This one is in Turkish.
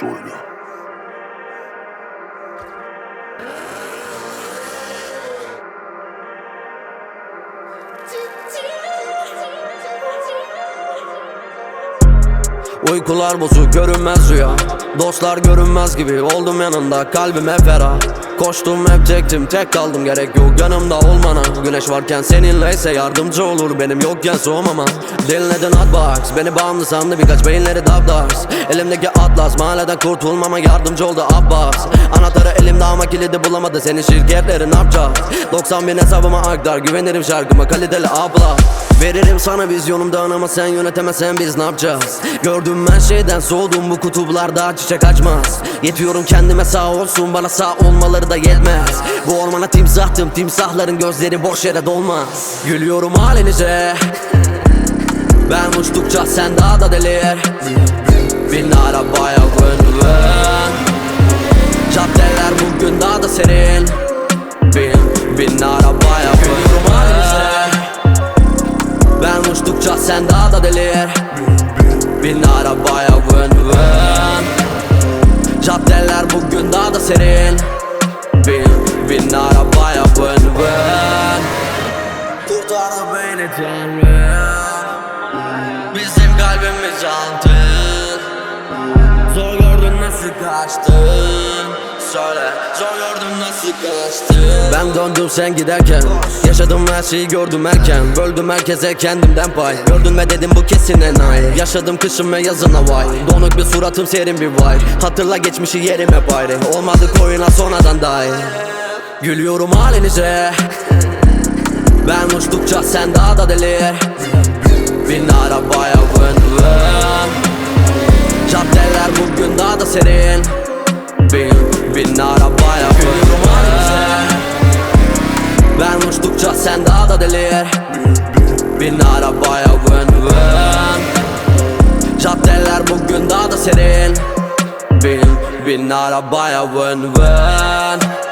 Söyle. Uykular bozuk görünmez rüya Dostlar görünmez gibi oldum yanında kalbime ferah Koştum hep tektim tek kaldım. Gerek yok yanımda olmana. Güneş varken seninleyse yardımcı olur. Benim yokken soğumama Dinledin hotbox beni bağımlı sandı birkaç beyinleri dabdars Elimdeki atlas mahalleden kurtulmama yardımcı oldu Abbas. Anahtarı elimde ama kilidi bulamadı senin şirketleri ne yapacağız? 90 bin hesabıma aktar güvenirim şarkıma kaliteli abla. Veririm sana vizyonumdan ama sen yönetemezsen biz ne yapacağız? Gördüm her şeyden soğudum bu kutuplarda çiçek açmaz. Yetiyorum kendime sağ olsun bana sağ olmaları da yetmez. Bu ormana timsahtım timsahların gözleri boş yere dolmaz. Gülüyorum halinize. Ben uçtukça sen daha da delir serin Bin, bin arabaya vın ben uçtukça sen daha da delir Bin arabaya vın vın. Caddeler bugün daha da serin. Bin, bin arabaya vın vın. Kurtardı beni Tanrım Bizim kalbimiz altın. Zor gördün nasıl kaçtın Söyle zor gördün nasıl kaçtın Ben döndüm sen giderken Yaşadım her şeyi gördüm erken. Böldüm herkese kendimden pay. Gördün mü dedim bu kesin enayi Yaşadım kışım ve yazına vay Donuk bir suratım serin bir vay Hatırla geçmişi yerim hep ayrı Olmadı koyuna sonradan dahi. Gülüyorum halinize. Ben uçtukça sen daha da delir Bin arabaya vın vın. Caddeler bugün daha da serin Bin, vın vın. Ben uçtukça sen daha da delir Bin arabaya vın vın. Caddeler bugün daha da serin. Bin, bin arabaya vın vın